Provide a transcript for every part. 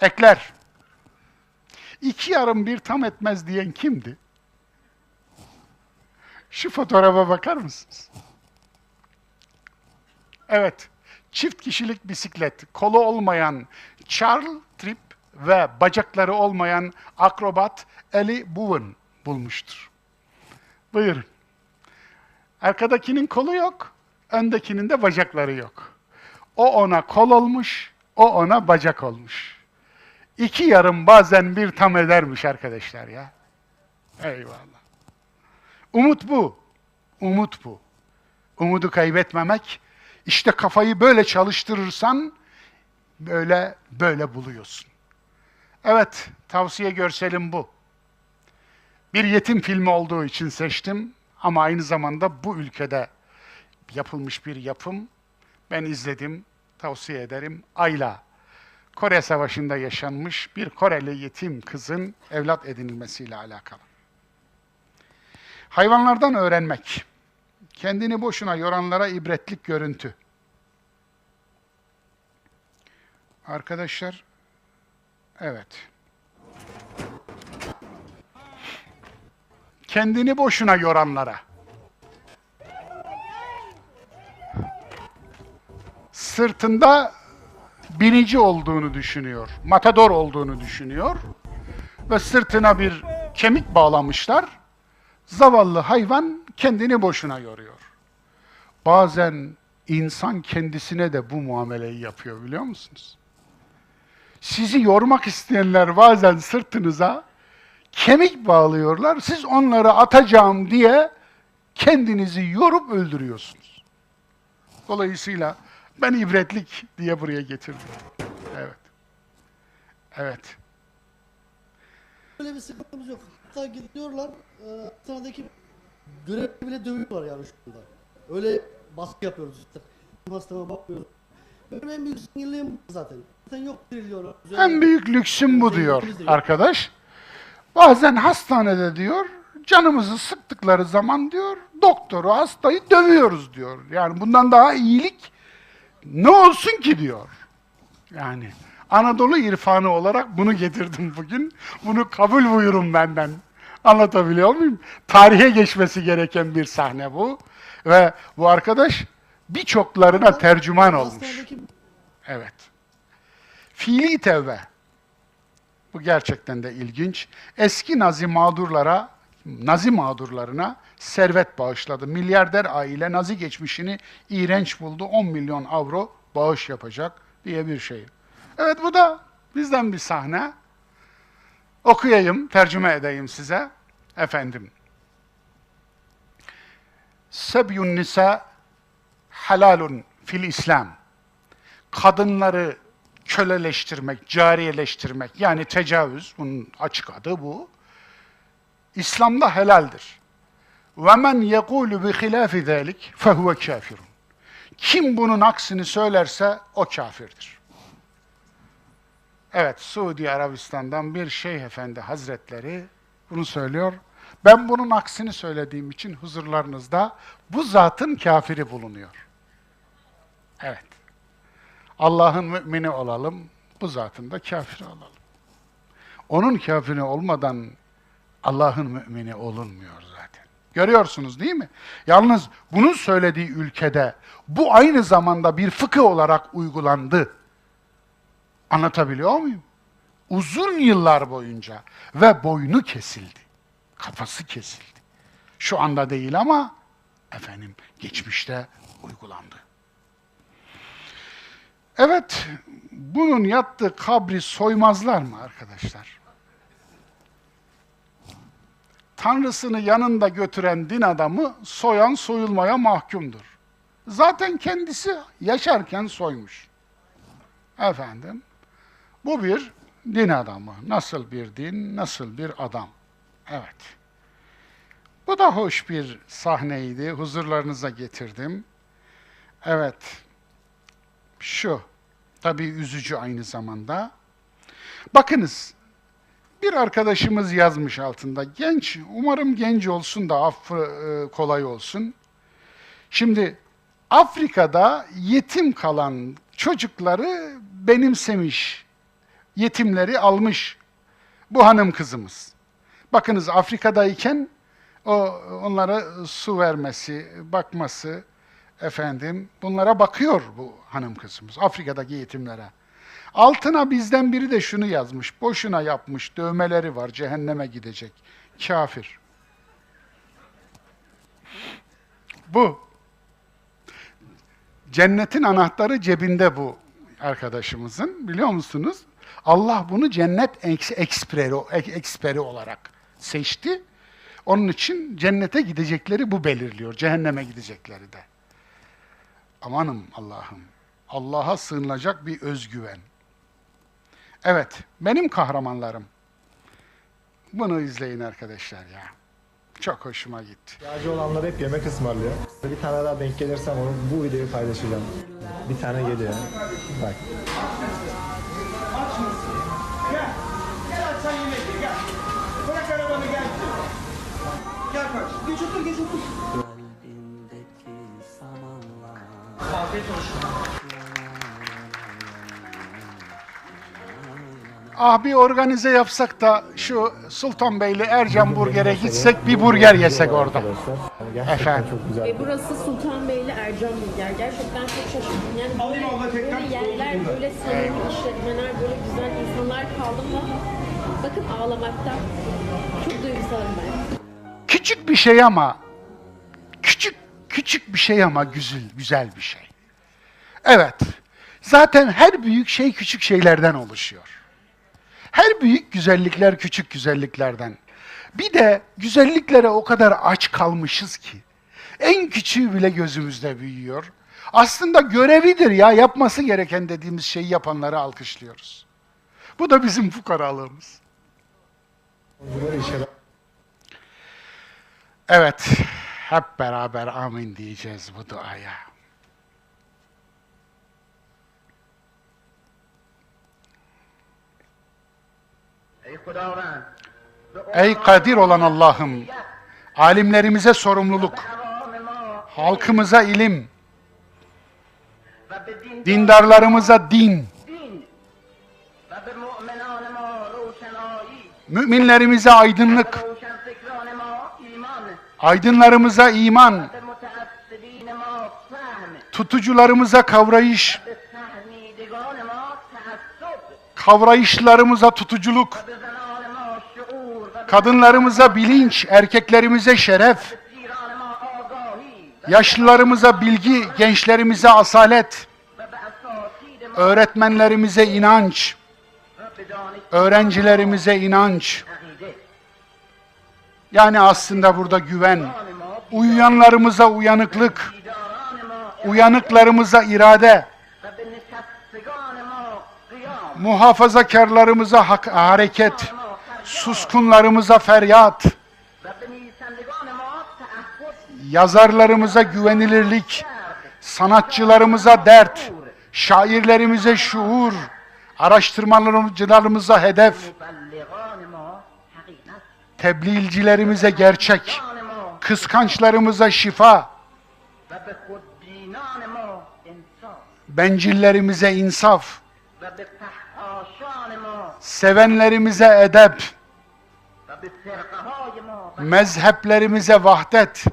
Ekler. İki yarım bir tam etmez diyen kimdi? Şu fotoğrafa bakar mısınız? Evet, çift kişilik bisiklet, kolu olmayan Charles Tripp ve bacakları olmayan akrobat Eli Bowen bulmuştur. Buyurun. Arkadakinin kolu yok, öndekinin de bacakları yok. O ona kol olmuş, o ona bacak olmuş. İki yarım bazen bir tam edermiş arkadaşlar ya. Eyvallah. Umut bu. Umut bu. Umudu kaybetmemek. İşte kafayı böyle çalıştırırsan böyle böyle buluyorsun. Evet, tavsiye görselim bu. Bir yetim filmi olduğu için seçtim ama aynı zamanda bu ülkede yapılmış bir yapım. Ben izledim, tavsiye ederim. Ayla. Kore Savaşı'nda yaşanmış bir Koreli yetim kızın evlat edinilmesiyle alakalı. Hayvanlardan öğrenmek. Kendini boşuna yoranlara ibretlik görüntü. Arkadaşlar, evet. Kendini boşuna yoranlara. Sırtında binici olduğunu düşünüyor, matador olduğunu düşünüyor ve sırtına bir kemik bağlamışlar. Zavallı hayvan kendini boşuna yoruyor. Bazen insan kendisine de bu muameleyi yapıyor biliyor musunuz? Sizi yormak isteyenler bazen sırtınıza kemik bağlıyorlar. Siz onları atacağım diye kendinizi yorup öldürüyorsunuz. Dolayısıyla ben ibretlik diye buraya getirdim. Evet. Evet. Öyle bir sıkıntımız yok. Hatta gidiyorlar, e, hastanedeki görev bile dövüyorlar yani şu anda. Öyle baskı yapıyoruz işte. Hastama bakmıyoruz. Benim en büyük sinirliğim bu zaten. Zaten yok diriliyorlar. En büyük lüksüm bu diyor arkadaş. Bazen hastanede diyor, canımızı sıktıkları zaman diyor, doktoru, hastayı dövüyoruz diyor. Yani bundan daha iyilik ne olsun ki diyor. Yani Anadolu irfanı olarak bunu getirdim bugün. Bunu kabul buyurun benden. Anlatabiliyor muyum? Tarihe geçmesi gereken bir sahne bu. Ve bu arkadaş birçoklarına tercüman olmuş. Evet. Fiili tevbe. Bu gerçekten de ilginç. Eski Nazi mağdurlara, Nazi mağdurlarına servet bağışladı. Milyarder aile Nazi geçmişini iğrenç buldu. 10 milyon avro bağış yapacak diye bir şey. Evet bu da bizden bir sahne. Okuyayım, tercüme edeyim size. Efendim. Sebyun nisa halalun fil İslam kadınları köleleştirmek, cariyeleştirmek yani tecavüz, bunun açık adı bu. İslam'da helaldir. Ve men yekulu bi hilafi zalik fehuve kafirun. Kim bunun aksini söylerse o kafirdir. Evet, Suudi Arabistan'dan bir şeyh efendi hazretleri bunu söylüyor. Ben bunun aksini söylediğim için huzurlarınızda bu zatın kafiri bulunuyor. Evet. Allah'ın mümini olalım, bu zatın da kafiri olalım. Onun kafiri olmadan Allah'ın mümini olunmuyor zaten. Görüyorsunuz değil mi? Yalnız bunun söylediği ülkede bu aynı zamanda bir fıkıh olarak uygulandı. Anlatabiliyor muyum? Uzun yıllar boyunca ve boynu kesildi. Kafası kesildi. Şu anda değil ama efendim geçmişte uygulandı. Evet, bunun yattığı kabri soymazlar mı arkadaşlar? Tanrısını yanında götüren din adamı soyan soyulmaya mahkumdur. Zaten kendisi yaşarken soymuş. Efendim, bu bir din adamı. Nasıl bir din, nasıl bir adam. Evet. Bu da hoş bir sahneydi. Huzurlarınıza getirdim. Evet şu. Tabii üzücü aynı zamanda. Bakınız, bir arkadaşımız yazmış altında. Genç, umarım genç olsun da affı e, kolay olsun. Şimdi Afrika'da yetim kalan çocukları benimsemiş yetimleri almış. Bu hanım kızımız. Bakınız Afrika'dayken o onlara su vermesi, bakması efendim bunlara bakıyor bu hanım kızımız Afrika'daki yetimlere. Altına bizden biri de şunu yazmış. Boşuna yapmış. Dövmeleri var. Cehenneme gidecek. Kafir. Bu. Cennetin anahtarı cebinde bu arkadaşımızın. Biliyor musunuz? Allah bunu cennet eks- eksperi, ek- eksperi olarak seçti. Onun için cennete gidecekleri bu belirliyor. Cehenneme gidecekleri de. Amanım Allah'ım. Allah'a sığınılacak bir özgüven. Evet, benim kahramanlarım. Bunu izleyin arkadaşlar ya. Çok hoşuma gitti. İhtiyacı olanlar hep yemek ısmarlıyor. Bir tane daha denk gelirsem onu bu videoyu paylaşacağım. Bir tane geliyor. Bak. Gel. Gel aç sen yemek ye gel. Bırak arabanı gel. Gel kardeşim. Geç otur geç otur. Afiyet olsun. Ah bir organize yapsak da şu Sultanbeyli Ercan Burger'e gitsek bir burger yesek orada. Gerçekten Efendim? çok güzel. Ve burası Sultanbeyli Ercan Burger. Gerçekten çok şaşırdım. Yani böyle, böyle yerler, böyle samimi işletmeler, böyle güzel insanlar kaldım da bakın ağlamaktan çok duygusalım ben. Küçük bir şey ama küçük küçük bir şey ama güzel güzel bir şey. Evet. Zaten her büyük şey küçük şeylerden oluşuyor. Her büyük güzellikler küçük güzelliklerden. Bir de güzelliklere o kadar aç kalmışız ki. En küçüğü bile gözümüzde büyüyor. Aslında görevidir ya yapması gereken dediğimiz şeyi yapanları alkışlıyoruz. Bu da bizim fukaralığımız. Evet, hep beraber amin diyeceğiz bu duaya. Ey kadir olan Allah'ım, alimlerimize sorumluluk, halkımıza ilim, dindarlarımıza din, müminlerimize aydınlık, aydınlarımıza iman, tutucularımıza kavrayış, kavrayışlarımıza tutuculuk, Kadınlarımıza bilinç, erkeklerimize şeref, yaşlılarımıza bilgi, gençlerimize asalet, öğretmenlerimize inanç, öğrencilerimize inanç. Yani aslında burada güven, uyuyanlarımıza uyanıklık, uyanıklarımıza irade, muhafazakarlarımıza hak, hareket, suskunlarımıza feryat, yazarlarımıza güvenilirlik, sanatçılarımıza dert, şairlerimize şuur, araştırmacılarımıza hedef, tebliğcilerimize gerçek, kıskançlarımıza şifa, bencillerimize insaf, sevenlerimize edep, mezheplerimize vahdet,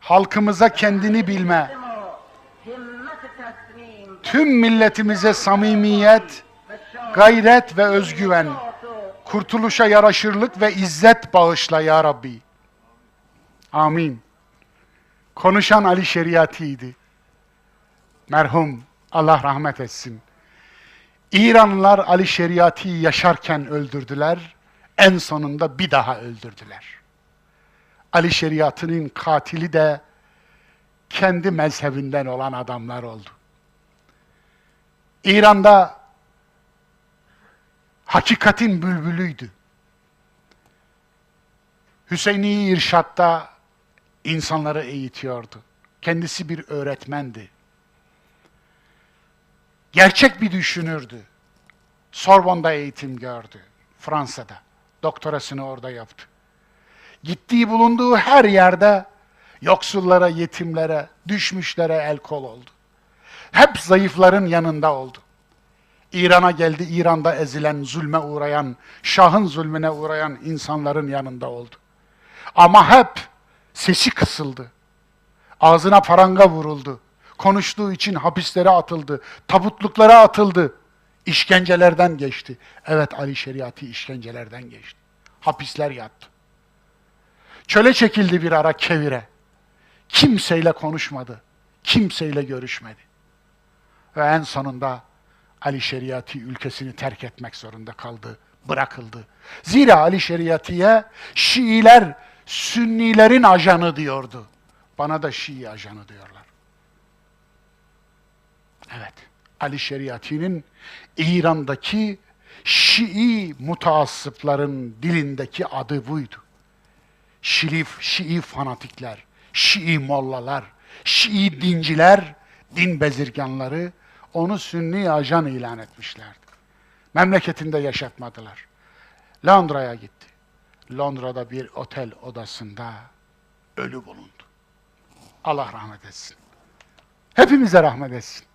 halkımıza kendini bilme, tüm milletimize samimiyet, gayret ve özgüven, kurtuluşa yaraşırlık ve izzet bağışla ya Rabbi. Amin. Konuşan Ali Şeriati'ydi. Merhum Allah rahmet etsin. İranlılar Ali Şeriati'yi yaşarken öldürdüler, en sonunda bir daha öldürdüler. Ali Şeriatı'nın katili de kendi mezhebinden olan adamlar oldu. İran'da hakikatin bülbülüydü. Hüseyini İrşad'da insanları eğitiyordu. Kendisi bir öğretmendi. Gerçek bir düşünürdü. Sorbon'da eğitim gördü. Fransa'da. Doktorasını orada yaptı. Gittiği bulunduğu her yerde yoksullara, yetimlere, düşmüşlere el kol oldu. Hep zayıfların yanında oldu. İran'a geldi, İran'da ezilen, zulme uğrayan, Şah'ın zulmüne uğrayan insanların yanında oldu. Ama hep sesi kısıldı. Ağzına paranga vuruldu. Konuştuğu için hapislere atıldı. Tabutluklara atıldı. İşkencelerden geçti. Evet Ali Şeriati işkencelerden geçti. Hapisler yattı. Çöle çekildi bir ara kevire. Kimseyle konuşmadı. Kimseyle görüşmedi. Ve en sonunda Ali Şeriati ülkesini terk etmek zorunda kaldı, bırakıldı. Zira Ali Şeriati'ye Şiiler Sünnilerin ajanı diyordu. Bana da Şii ajanı diyorlar. Evet, Ali Şeriati'nin İran'daki Şii mutaassıpların dilindeki adı buydu. Şii, Şii fanatikler, Şii mollalar, Şii dinciler, din bezirganları onu Sünni ajan ilan etmişlerdi. Memleketinde yaşatmadılar. Londra'ya gitti. Londra'da bir otel odasında ölü bulundu. Allah rahmet etsin. Hepimize rahmet etsin.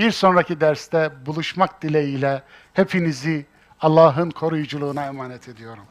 Bir sonraki derste buluşmak dileğiyle hepinizi Allah'ın koruyuculuğuna emanet ediyorum.